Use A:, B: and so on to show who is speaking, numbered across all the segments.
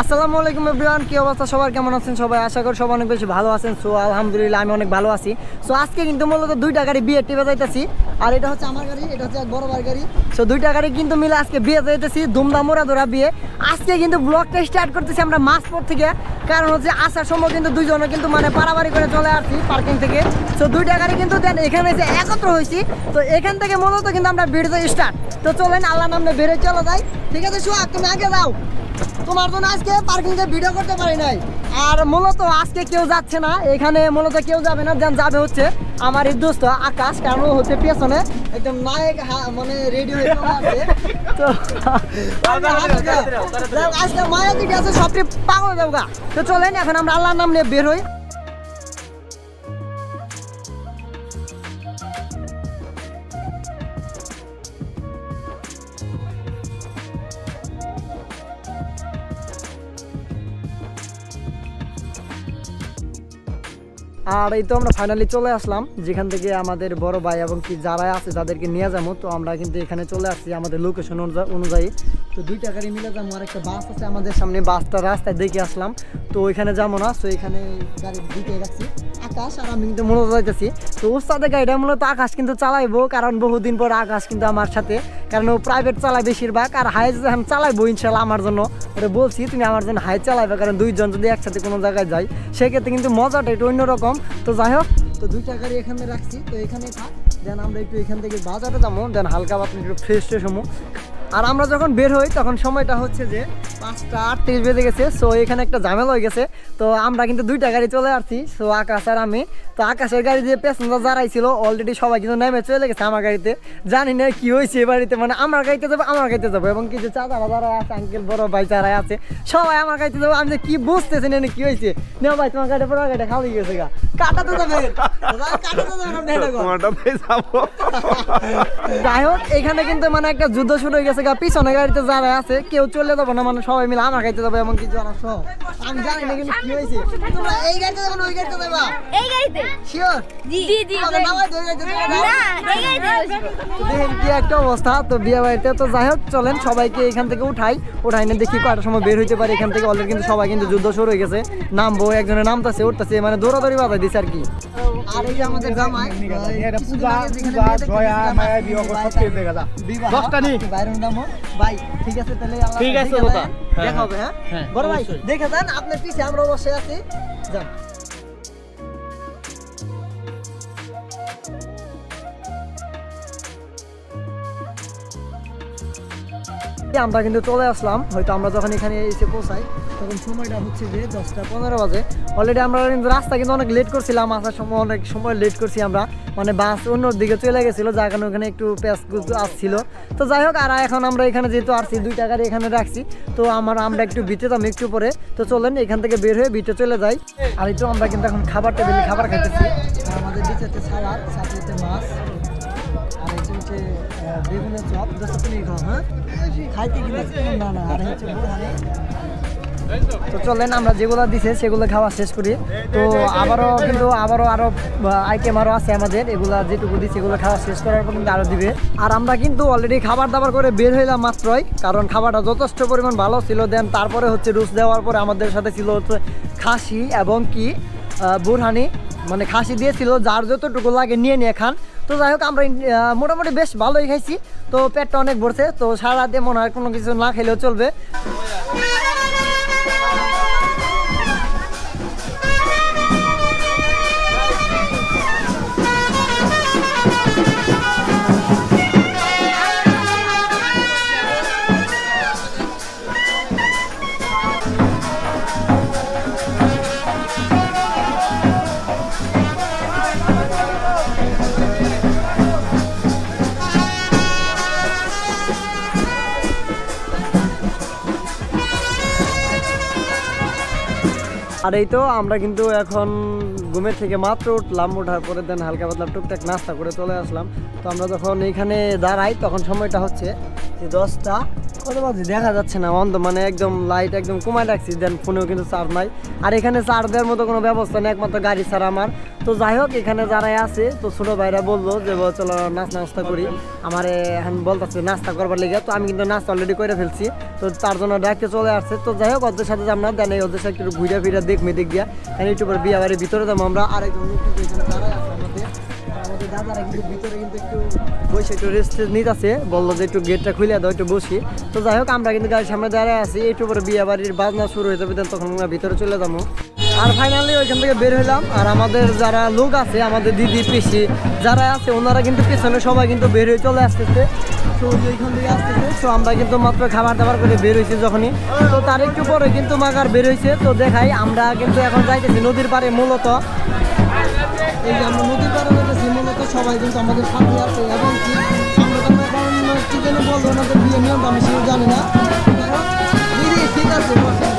A: আসসালামু আলাইকুম এভরিওয়ান, কি অবস্থা? সবার কেমন আছেন সবাই? আশা করি সবাই অনেক বেশি ভালো আছেন। সো, আলহামদুলিল্লাহ, আমি অনেক ভালো আছি। সো, আজকে কিন্তু মূলত দুইটা গাড়ি বিয়ে টিপে যাইতেছি। আর এটা হচ্ছে আমার গাড়ি, এটা হচ্ছে এক বড় ভাই গাড়ি। সো, দুইটা গাড়ি কিন্তু মিলে আজকে বিয়ে যাইতেছি, ধুমধাম মোরা ধরা বিয়ে। আজকে কিন্তু ব্লগটা স্টার্ট করতেছি আমরা মাসপোর থেকে। কারণ হচ্ছে আসার সময় কিন্তু দুইজনে কিন্তু মানে পারাবাড়ি করে চলে আসছি পার্কিং থেকে। সো, দুইটা গাড়ি কিন্তু দেন, এখানে এসে একত্র হয়েছি তো, এখান থেকে মূলত কিন্তু আমরা ভিডিও স্টার্ট তো, চলেন আল্লাহ নামে বেড়ে চলে যাই ঠিক আছে, সোহাগ, তুমি আগে যাও। তোমার জন্য আজকে পার্কিং এ ভিডিও করতে পারি নাই। আর মূলত আজকে কেউ যাচ্ছে না এখানে মূলত কেউ যাবে না যেন যাবে হচ্ছে আমার এই দোস্ত আকাশ কারণ হচ্ছে পেছনে একদম নায়ক মানে রেডি হয়ে চলে তো আজকে মায়া দিকে আছে সবটি পাগল দেবগা। তো চলেন এখন আমরা আল্লাহর নাম নিয়ে বের হই। আর এই তো আমরা ফাইনালি চলে আসলাম, যেখান থেকে আমাদের বড় ভাই এবং কি যারা আছে তাদেরকে নিয়ে যাব। তো আমরা কিন্তু এখানে চলে আসছি আমাদের লোকেশন অনুযায়ী। তো দুইটা গাড়ি মিলে যাব, আর একটা বাস আছে আমাদের সামনে, বাসটা রাস্তায় দেখে আসলাম। তো ওইখানে যাব না, তো এখানে গাড়ি দিকে রাখছি। আকাশ, আর আমি কিন্তু মূলত যাইতেছি। তো ওস্তাদের গাড়িটা মূলত আকাশ কিন্তু চালাইবো, কারণ বহুদিন পর আকাশ কিন্তু আমার সাথে। কারণ ও প্রাইভেট চালায় বেশিরভাগ, আর হাই যখন চালাইবো ইনশাল্লাহ আমার জন্য। ওটা বলছি, তুমি আমার জন্য হাই চালাইবে, কারণ দুইজন যদি একসাথে কোনো জায়গায় যাই, সেক্ষেত্রে কিন্তু মজাটা একটু অন্যরকম। তো যাই হোক, তো দুইটা গাড়ি এখানে রাখছি। তো এখানে থাক, দেন আমরা একটু এখান থেকে বাজারে যাব, দেন হালকা পাতলা একটু ফ্রেশ ট্রেশ হব। আর আমরা যখন বের হই তখন সময়টা হচ্ছে যে পাঁচটা আটত্রিশ বেজে গেছে। সো এখানে একটা ঝামেলা হয়ে গেছে। তো আমরা কিন্তু দুইটা গাড়ি চলে আসছি। সো আকাশ আর আমি। তো আকাশের গাড়ি দিয়ে প্যাসেঞ্জার যারাই ছিল অলরেডি সবাই কিন্তু নেমে চলে গেছে আমার গাড়িতে। জানি না কি হয়েছে এ বাড়িতে মানে আমার গাড়িতে যাব আমার গাড়িতে যাব। এবং কিছু চাচারা যারা আছে আঙ্কেল বড় ভাই যারা আছে সবাই আমার গাড়িতে যাব। আমি যে কি বুঝতেছি না কি হয়েছে? না ভাই তোমার গাড়ি পড়া গাড়ি খালি গেছে গা। কাটা তো যাবে। কাটা তো যাবে আপনি এটা কর।
B: তোমারটাতেই যাব।
A: যাই হোক এখানে কিন্তু মানে একটা যুদ্ধ শুরু হয়ে গেছে। গা পিছনে গাড়িতে যারা আছে কেউ চলে যাব না মানে সবাই মিলে আমার গাড়িতে যাবে এমন কিছু জানা সব আমি জানি না কিন্তু কি হয়েছে। তোমরা এই গাড়িতে যাবে ওই গাড়িতে যাবা?
C: এই গাড়িতে?
A: শিওর
C: জি জি জি
A: আমাকে নামাই ধরে যাইতে
C: না এই গাড়িতে
A: দেখেন কি একটা অবস্থা তো বিয়ে বাড়িতে তো যাই হোক চলেন সবাইকে এখান থেকে উঠাই। উঠাই না দেখি কয়টার সময় বের হইতে পারে এখান থেকে অলরেডি কিন্তু সবাই কিন্তু যুদ্ধ শুরু হয়ে গেছে। নামবো একজনের নামতাছে উঠতেছে মানে দৌড়াদৌড়ি বাজাই দিছে আর কি। আর এই আমাদের জামাই
B: পূজা পূজা জয়া মায়া সব যা। দশটা নি।
A: বাইরের নামো ভাই ঠিক আছে তাহলে
B: ঠিক আছে
A: দেখে।
B: হ্যাঁ,
A: দেখা হবে হ্যাঁ?
B: হ্যাঁ,
A: বড় ভাই দেখে যান আপনার পিছিয়ে আমরা অবশ্যই আছি। যান। আমরা কিন্তু চলে আসলাম। হয়তো আমরা যখন এখানে এসে পৌঁছাই, তখন সময়টা হচ্ছে যে দশটা পনেরো বাজে। অলরেডি আমরা কিন্তু রাস্তা কিন্তু অনেক লেট করছিলাম, আসার সময় অনেক সময় লেট করছি আমরা। মানে বাস অন্য দিকে চলে গেছিল, যার কারণে ওখানে একটু প্যাস আসছিল। তো যাই হোক, আর এখন আমরা এখানে যেহেতু আসছি দুই টাকার এখানে রাখছি, তো আমার আমরা একটু বিটে দাম একটু পরে। তো চলেন, এখান থেকে বের হয়ে বিটে চলে যাই। আর এই তো আমরা কিন্তু এখন খাবার টেবিলে খাবার খাইতেছি। আমাদের দিচ্ছে সালাদ সাথে মাছ। হচ্ছে হ্যাঁ? খাইতে না না, আর হচ্ছে তো চলেন, আমরা যেগুলো দিছে সেগুলো খাওয়া শেষ করি। তো আবারও কিন্তু আবারও আরও আইটেম আরও আছে আমাদের। এগুলা যেটুকু দিচ্ছে এগুলো খাওয়া শেষ করার পর কিন্তু আরও দিবে। আর আমরা কিন্তু অলরেডি খাবার দাবার করে বের হইলাম মাত্রই, কারণ খাবারটা যথেষ্ট পরিমাণ ভালো ছিল। দেন তারপরে হচ্ছে রুচ দেওয়ার পরে আমাদের সাথে ছিল হচ্ছে খাসি এবং কি বুরহানি। মানে খাসি দিয়েছিল, যার যতটুকু লাগে নিয়ে নিয়ে খান। তো যাই হোক, আমরা মোটামুটি বেশ ভালোই খাইছি। তো পেটটা অনেক ভরছে, তো সারা দিয়ে মনে হয় কোনো কিছু না খেলেও চলবে। আর এই তো আমরা কিন্তু এখন ঘুমের থেকে মাত্র উঠলাম, ওঠার পরে দেন হালকা পাতলা টুকটাক নাস্তা করে চলে আসলাম। তো আমরা যখন এইখানে দাঁড়াই, তখন সময়টা হচ্ছে যে দশটা দেখা যাচ্ছে না, অন্ধ মানে একদম লাইট একদম কমায় রাখছি দেন ফোনেও কিন্তু চার্জ নাই। আর এখানে চার্জ দেওয়ার মতো কোনো ব্যবস্থা নেই, একমাত্র গাড়ি ছাড়া আমার। তো যাই হোক, এখানে যারাই আছে, তো ছোট ভাইরা বলল যে চলো নাচ নাস্তা করি। আমার এখন বলতেছে নাস্তা করবার লেগে তো আমি কিন্তু নাস্তা অলরেডি করে ফেলছি। তো তার জন্য ডাকতে চলে আসছে। তো যাই হোক, ওদের সাথে আমরা দেন এই ওদের সাথে একটু ঘুরে ফিরে দেখমি দেখ গিয়া কারণ একটু পরে বিয়ে বাড়ির ভিতরে যাব আমরা। আরেকজন এখানে আমাদের দাদারা কিন্তু ভিতরে কিন্তু একটু বসে একটু রেস্ট নিতেছে, বলল যে একটু গেটটা খুলে দাও, একটু বসি। তো যাই হোক, আমরা কিন্তু গাড়ির সামনে দাঁড়ায় আছি, একটু পরে বিয়ে বাড়ির বাজনা শুরু হয়ে যাবে তখন আমরা ভিতরে চলে যাব। আর ফাইনালি ওইখান থেকে বের হইলাম, আর আমাদের যারা লোক আছে, আমাদের দিদি, পিসি যারা আছে, ওনারা কিন্তু পেছনে সবাই কিন্তু বের হয়ে চলে আসতেছে। তো ওইখান থেকে আসতেছে, তো আমরা কিন্তু মাত্র খাবার দাবার করে বের হয়েছি যখনই। তো তার একটু পরে কিন্তু মাগার বের হয়েছে, তো দেখাই আমরা কিন্তু এখন যাইতেছি নদীর পাড়ে মূলত। এই যে আমরা নদীর পাড়ে যেতেছি মূলত সবাই কিন্তু আমাদের সাথে আছে এবং কি আমরা তো এখন কি যেন বলব ওনাদের বিয়ে নিয়ম আমি সেটা জানি না ঠিক আছে।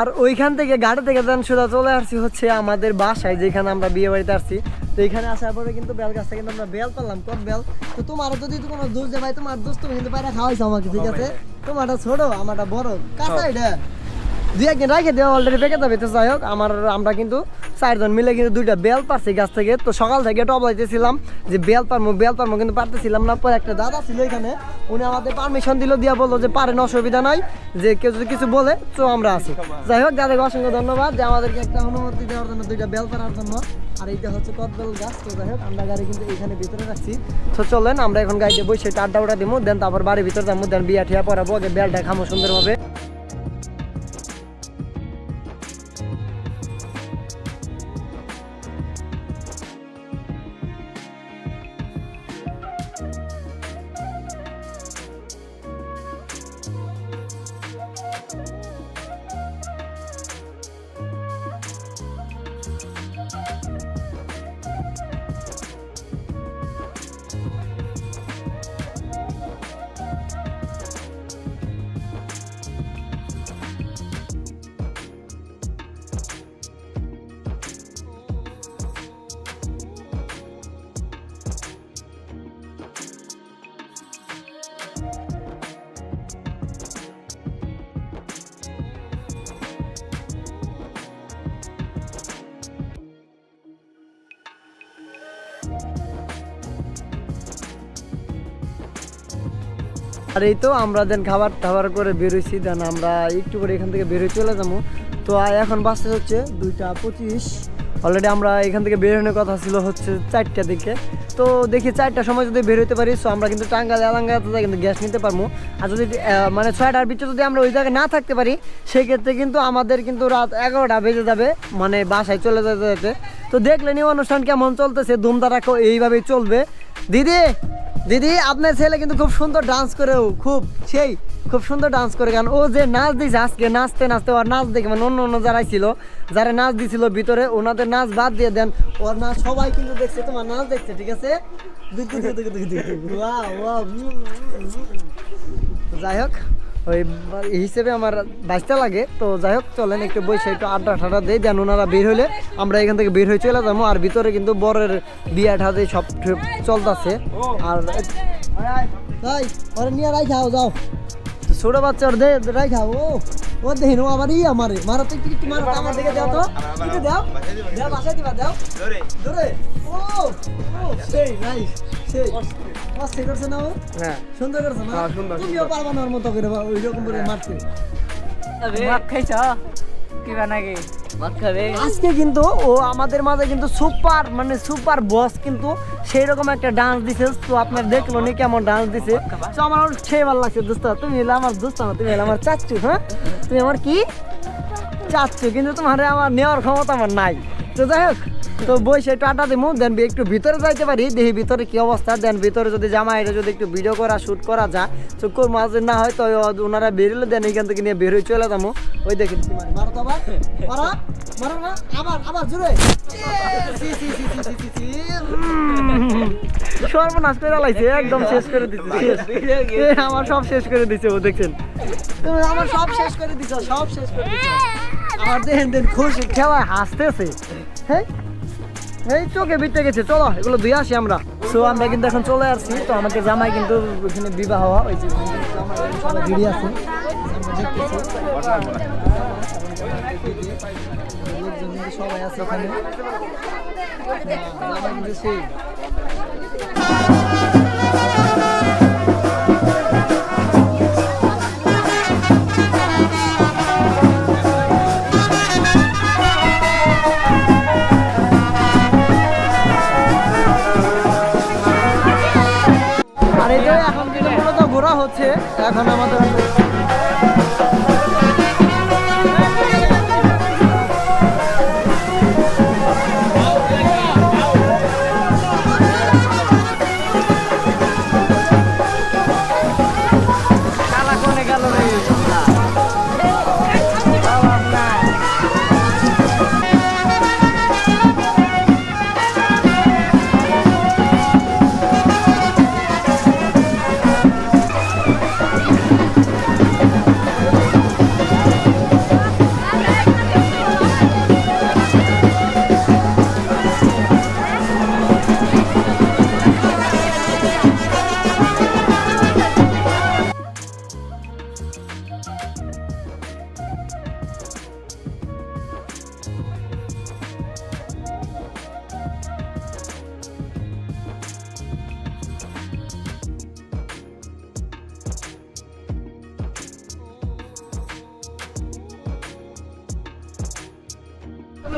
A: আর ওইখান থেকে গাড়ি থেকে যান সোজা চলে আসছি হচ্ছে আমাদের বাসায় যেখানে আমরা বিয়ে বাড়িতে আসছি। তো এখানে আসার পরে কিন্তু বেল গাছটা কিন্তু আমরা বেল পেলাম কত বেল। তো তোমার যদি কোনো দোষ দেয় ভাই তোমার দোষ তুমি কিন্তু বাইরে খাওয়াইছো আমাকে ঠিক আছে? তোমারটা ছোট আমারটা বড়। কাঁচা এটা। দুই একদিন রাখে দেওয়া অলরেডি পেকে যাবে তো যাই হোক আমার আমরা কিন্তু চারজন মিলে কিন্তু দুইটা বেল পারছি গাছ থেকে। তো সকাল থেকে টবলাইতেছিলাম যে বেল পারমো বেল পারমো কিন্তু পারতেছিলাম না। পরে একটা দাদা ছিল এখানে, উনি আমাদের পারমিশন দিল, দিয়া বলল যে পারেন অসুবিধা নাই। যে কেউ যদি কিছু বলে, তো আমরা আছি। যাই হোক, দাদাকে অসংখ্য ধন্যবাদ যে আমাদেরকে একটা অনুমতি দেওয়ার জন্য, দুইটা বেল পারার জন্য। আর এইটা হচ্ছে কদবেল গাছ। তো যাই হোক, আমরা গাড়ি কিন্তু এখানে ভিতরে রাখছি। তো চলেন, আমরা এখন গাড়িতে বসে আড্ডা উড্ডা দিব দেন তারপর বাড়ির ভিতরে যাব দেন বিয়া ঠিয়া পরাবো, আগে বেলটা খামো সুন্দরভাবে। আর এই তো আমরা দেন খাবার টাবার করে বেরোইছি, দেন আমরা একটু করে এখান থেকে বেরোয় চলে যাব। তো এখন বাসতে হচ্ছে দুইটা পঁচিশ। অলরেডি আমরা এখান থেকে বেরোনোর কথা ছিল হচ্ছে চারটা দিকে। তো দেখি চারটার সময় যদি বের হতে পারি সো আমরা কিন্তু টাঙ্গাল এলাঙ্গাতে যাই কিন্তু গ্যাস নিতে পারব। আর যদি মানে ছয়টার ভিতরে যদি আমরা ওই জায়গায় না থাকতে পারি, সেক্ষেত্রে কিন্তু আমাদের কিন্তু রাত এগারোটা বেজে যাবে মানে বাসায় চলে যেতে যেতে। তো দেখলেনি অনুষ্ঠান কেমন চলতেছে ধুমধারাকো এইভাবেই চলবে। দিদি দিদি আপনার ছেলে কিন্তু খুব সুন্দর ডান্স করে ও, খুব সেই খুব সুন্দর ডান্স করে গান। ও যে নাচ দিয়েছে আজকে নাচতে নাচতে ওর নাচ দেখে মানে অন্য অন্য যারাই ছিল যারা নাচ দিছিল ভিতরে ওনাদের নাচ বাদ দিয়ে দেন। ওর নাচ সবাই কিন্তু দেখছে তোমার নাচ দেখছে ঠিক আছে? দেখতে ওয়াও ওয়াও যাই হোক ওই হিসেবে আমার বাইশটা লাগে। তো যাই হোক চলেন একটু বসে একটু আড্ডা ঠাডা দেয় দেন ওনারা বের হইলে আমরা এখান থেকে বের হয়ে চলে যাব। আর ভিতরে কিন্তু বরের বিয়া ঠাদে সব চলতেছে। আর তাই ওরে নিয়ে রাই যাও যাও। ছোট বাচ্চা ওর দে রাই খাও ও ও দেখি নো আমার ই আমারে। মারা তো একটু মারো আমার দিকে দাও তো। একটু দাও? দাও বাসায় দিবা দাও। ধরে। ও ও সেই নাইস সেই। অস্থির করছে না ও?
B: হ্যাঁ।
A: সুন্দর করছে না?
B: হ্যাঁ, সুন্দর,
A: তুমিও পারবা না ওর মতো করে ওই রকম করে মারতে।
D: ভাত খাইছ? নাকি
A: আজকে কিন্তু ও আমাদের মাঝে কিন্তু সুপার মানে সুপার বস কিন্তু সেই রকম একটা ডান্স দিছে। তো আপনার দেখল নি কেমন ডান্স দিছে? তো আমার সেই ভালো লাগছে দোস্ত। তুমি হলে আমার দোস্ত না তুমি হলে আমার চাচ্ছু হ্যাঁ? তুমি আমার কি? চাচ্ছু কিন্তু তোমার আমার নেওয়ার ক্ষমতা আমার নাই। তো যাই হোক, তো বসে টাটা দিমু দেন একটু ভিতরে যাইতে পারি। দেখি ভিতরে কি অবস্থা। দেন ভিতরে যদি জামা এটা যদি একটু ভিডিও করা শুট করা যায়, তো কোর মাঝে না হয়, তো ওনারা বেরোলে দেন এখান থেকে নিয়ে বের হয়ে চলে যাব। ওই দেখেন মারে। তো আবার। সর্বনাশ করে লাইছে, একদম শেষ করে দিচ্ছে শেষ আমার সব শেষ করে দিছে, ও দেখছেন। আমার সব শেষ করে দিছো, সব শেষ করে দিছো। আমার দেন দেন খুশি, খেলায় হাসতেছে। হ্যাঁ এই চোখে বিটে গেছে চলো এগুলো ধুয়ে আসি আমরা। সো আমরা কিন্তু এখন চলে আসছি তো আমাকে জামাই কিন্তু ওখানে বিবাহ ওই যে ভিড়ি আছে। সবাই আছে ওখানে হ্যাঁ, হচ্ছে। এখন আমাদের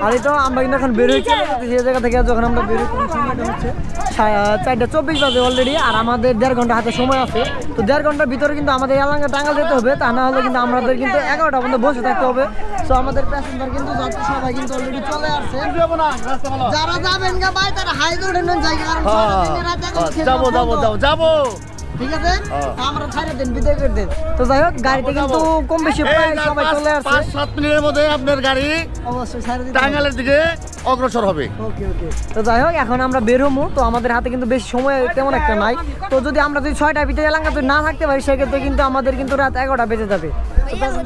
A: আর তো আমরা কিন্তু এখন বের হয়ে চলে জায়গা থেকে যখন আমরা বের হচ্ছি সময়টা হচ্ছে চারটা চব্বিশ বাজে অলরেডি আর আমাদের দেড় ঘণ্টা হাতে সময় আছে। তো দেড় ঘণ্টার ভিতরে কিন্তু আমাদের এলাকা টাঙ্গাল যেতে হবে তা না হলে কিন্তু আমাদের কিন্তু এগারোটা পর্যন্ত বসে থাকতে হবে। তো আমাদের প্যাসেঞ্জার কিন্তু যাত্রী সবাই কিন্তু অলরেডি চলে আসছে। যারা যাবেন গা ভাই তারা হাই নেন জায়গা। কারণ রাত এখন খেতে
B: যাব যাব যাব যাব।
A: ঠিক আছে? আমরা ছাড়ে দেন বিদায় করে দেন। তো যাই হোক গাড়িতে কিন্তু কম বেশি প্রায় সবাই চলে আসছে।
B: পাঁচ সাত মিনিটের মধ্যে আপনার গাড়ি
A: অবশ্যই ছাড়ে দিতে
B: টাঙ্গালের দিকে অগ্রসর হবে।
A: ওকে ওকে। তো যাই হোক এখন আমরা বের তো আমাদের হাতে কিন্তু বেশি সময় তেমন একটা নাই। তো যদি আমরা যদি ছয়টা ভিতরে এলাকা যদি না থাকতে পারি সেক্ষেত্রে কিন্তু আমাদের কিন্তু রাত এগারোটা বেজে যাবে। ঠিক আছে।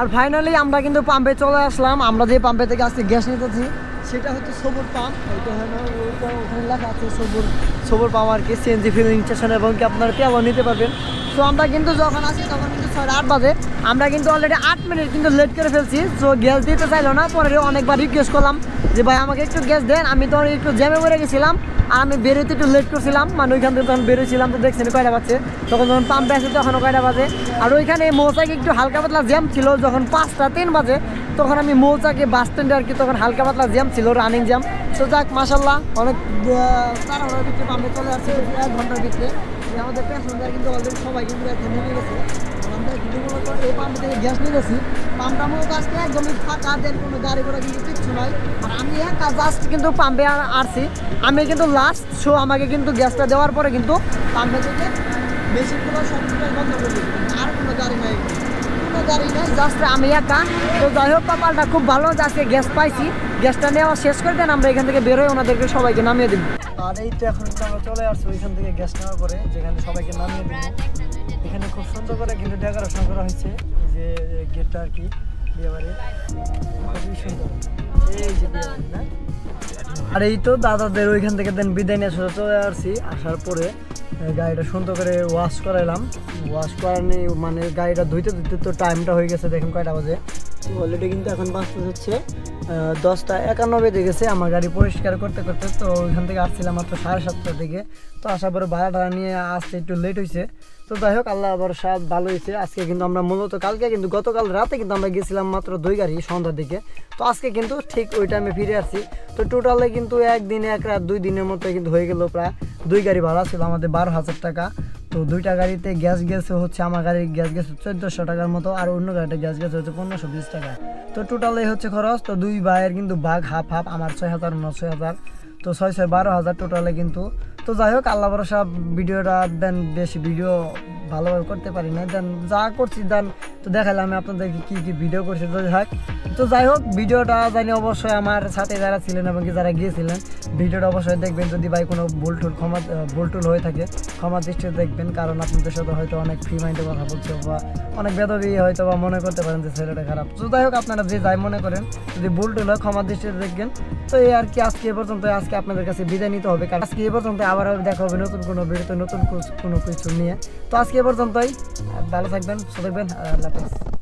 A: আর ফাইনালি আমরা কিন্তু পাম্পে চলে আসলাম। আমরা যে পাম্পে থেকে আজকে গ্যাস নিতেছি, সেটা হচ্ছে সবুর পাম্প ওখানে আছে, সবুর সবুর পাম্প আর কি সিএনজি ফিলিং স্টেশন এবং কি আপনারা তেলও নিতে পারবেন। তো আমরা কিন্তু যখন আসি তখন কিন্তু ছয় আট বাজে। আমরা কিন্তু অলরেডি আট মিনিট কিন্তু লেট করে ফেলছি। তো গ্যাস দিতে চাইলো না, পরে অনেকবার রিকোয়েস্ট করলাম যে, ভাই, আমাকে একটু গ্যাস দেন। আমি তো একটু জ্যামে মরে গেছিলাম। আমি বেরোতে একটু লেট করছিলাম মানে ওইখান থেকে যখন বেরোছিলাম তো দেখছেন কয়টা বাজছে? তখন যখন পাম্পে আসে তখনও কয়টা বাজে? আর ওইখানে মৌচাকে একটু হালকা পাতলা জ্যাম ছিল, যখন পাঁচটা তিন বাজে, তখন আমি মৌচাকে বাস স্ট্যান্ডে আর কি তখন হালকা পাতলা জ্যাম ছিল রানিং জ্যাম তো যাক মাসাল্লাহ অনেক তাড়াহুড়োর ভিতরে পাম্পে চলে আসছে, এক ঘণ্টার ভিতরে আমাদের প্যাসেঞ্জার কিন্তু অলরেডি সবাই কিন্তু এখন নেমে গেছে। মূলত এই পাম্প থেকে গ্যাস পাম্পটা একদমই ফাঁকা, দেন কোনো গাড়ি ঘোড়া কিন্তু কিচ্ছু আর আমি একা জাস্ট কিন্তু পাম্পে আসছি আমি কিন্তু লাস্ট শো আমাকে কিন্তু গ্যাসটা দেওয়ার পরে কিন্তু পাম্পে থেকে বন্ধ করে আর কোনো গাড়ি নাই। আমি একা। তো যাই হোক, কপালটা খুব ভালো যে আজকে গ্যাস পাইছি। গ্যাসটা নেওয়া শেষ করে দেন, আমরা এখান থেকে বেরোই ওনাদেরকে সবাইকে নামিয়ে দিব। আর এই তো এখন আমরা চলে আসছি ওইখান থেকে গ্যাস নেওয়ার পরে, যেখানে সবাইকে নামিয়ে দিব। এখানে খুব সুন্দর করে কিন্তু ডেকোরেশন করা হয়েছে। যে গেটটা আর কি বিয়েবাড়ি খুবই সুন্দর। এই যে আর এই তো দাদাদের ওইখান থেকে দেন বিদায় নিয়ে সোজা চলে আসছি। আসার পরে গাড়িটা সুন্দর করে ওয়াশ করাইলাম। ওয়াশ করানি মানে গাড়িটা ধুইতে ধুইতে তো টাইমটা হয়ে গেছে, দেখুন কয়টা বাজে। অলরেডি কিন্তু এখন বাঁচতে হচ্ছে দশটা একান্ন বেজে গেছে। আমার গাড়ি পরিষ্কার করতে করতে তো ওইখান থেকে আসছিলাম মাত্র সাড়ে সাতটার দিকে। তো আসার পরে ভাড়া টাড়া নিয়ে আসতে একটু লেট হয়েছে তো যাই হোক, আল্লাহ আবার সব ভালো হয়েছে আজকে কিন্তু আমরা মূলত কালকে, কিন্তু গতকাল রাতে কিন্তু আমরা গেছিলাম মাত্র দুই গাড়ি সন্ধ্যার দিকে। তো আজকে কিন্তু ঠিক ওই টাইমে ফিরে আসছি। তো টোটালে কিন্তু একদিনে, এক রাত, দুই দিনের মতো কিন্তু হয়ে গেল প্রায় দুই গাড়ি ভাড়া ছিল আমাদের বারো হাজার টাকা। তো দুইটা গাড়িতে গ্যাস গেছে হচ্ছে আমার গাড়ির গ্যাস গেছে চোদ্দোশো টাকার মতো, আর অন্য গাড়িতে গ্যাস গেছে হচ্ছে পনেরোশো বিশ টাকা। তো টোটালে হচ্ছে খরচ। তো দুই ভাইয়ের কিন্তু বাঘ হাফ হাফ আমার ছয় হাজার, অন্য ছয় হাজার। তো ছয় ছয় বারো হাজার টোটালে কিন্তু। তো যাই হোক, আল্লাহ ভরসা, ভিডিওটা দেন বেশি, ভিডিও ভালোভাবে করতে পারি না। দেন যা করছি দেন, তো দেখালাম আমি আপনাদেরকে কী কী ভিডিও করছি তো যাই তো যাই হোক, ভিডিওটা জানি অবশ্যই আমার সাথে যারা ছিলেন এবং কি যারা গিয়েছিলেন, ভিডিওটা অবশ্যই দেখবেন। যদি ভাই কোনো ভুল টুল, ক্ষমা, ভুল টুল হয়ে থাকে, ক্ষমা দৃষ্টিতে দেখবেন। কারণ আপনাদের সাথে হয়তো অনেক ফ্রি মাইন্ডে কথা বলছে বা অনেক বেদবি হয়তো বা মনে করতে পারেন যে ছেলেটা খারাপ। তো যাই হোক, আপনারা যে যাই মনে করেন, যদি ভুল টুল হয়, ক্ষমা দৃষ্টিতে দেখবেন। তো এই আর কি, আজকে এ পর্যন্ত আজকে আপনাদের কাছে বিদায় নিতে হবে, কারণ আজকে এ পর্যন্ত আবার দেখা হবে নতুন কোনো ভিডিওতে, নতুন কোনো কিছু নিয়ে। তো আজকে এ পর্যন্তই ভালো থাকবেন, সুস্থ থাকবেন, আল্লাহ হাফেজ।